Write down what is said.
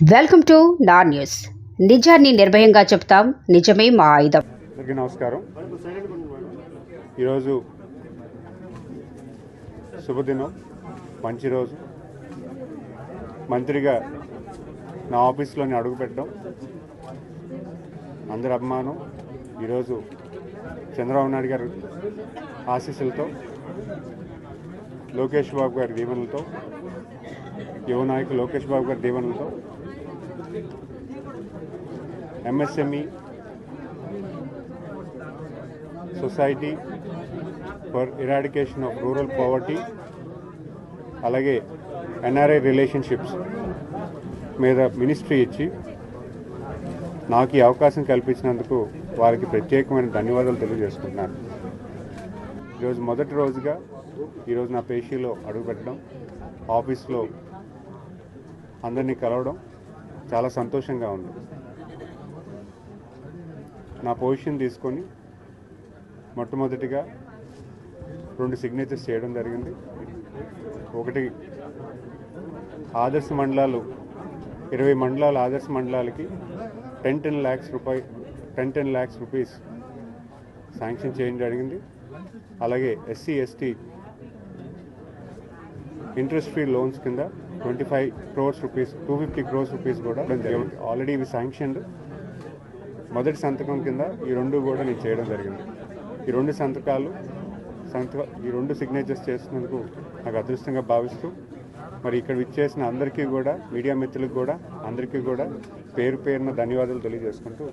Welcome to నా news. నిజాన్ని నిర్భయంగా చెప్తాం నిజమే మా ఆయుధం. నమస్కారం. ఈరోజు శుభదినం మంచి రోజు. మంత్రిగా నా ఆఫీస్లోని అడుగుపెట్టడం అందరి అభిమానం. ఈరోజు చంద్రబాబు నాయుడు గారి ఆశీస్సులతో లోకేష్ బాబు గారి దీవెనలతో యువ నాయకు లోకేష్ బాబు గారి దీవెనలతో MSME society for eradication of rural poverty అలాగే ఎన్ఆర్ఐ రిలేషన్షిప్స్ మీద మినిస్ట్రీ ఇచ్చి నాకు ఈ అవకాశం కల్పించినందుకు వారికి ప్రత్యేకమైన ధన్యవాదాలు తెలియజేసుకుంటున్నాను. ఈరోజు మొదటి రోజుగా ఈరోజు నా పేషీలో అడుగుపెట్టడం ఆఫీస్లో అందరినీ కలవడం చాలా సంతోషంగా ఉంది. నా పొజిషన్ తీసుకొని మొట్టమొదటిగా రెండు సిగ్నేచర్స్ చేయడం జరిగింది. ఒకటి ఆదర్శ మండలాలు ఇరవై మండలాల ఆదర్శ మండలాలకి టెన్ టెన్ ల్యాక్స్ రూపాయి ten ten lakhs rupees sanction చేయడం జరిగింది. అలాగే SC ST interest free loans కింద twenty five crores rupees two fifty crores rupees కూడా ఆల్రెడీ ఇవి శాంక్షన్డ్ మొదటి సంతకం కింద ఈ రెండు కూడా నేను చేయడం జరిగింది. ఈ రెండు సంతకాలు సంతక ఈ రెండు సిగ్నేచర్స్ చేసినందుకు నాకు అదృష్టంగా భావిస్తూ మరి ఇక్కడ విచ్చేసిన అందరికీ కూడా మీడియా మిత్రులకు కూడా అందరికీ కూడా పేరు పేరున ధన్యవాదాలు తెలియజేసుకుంటూ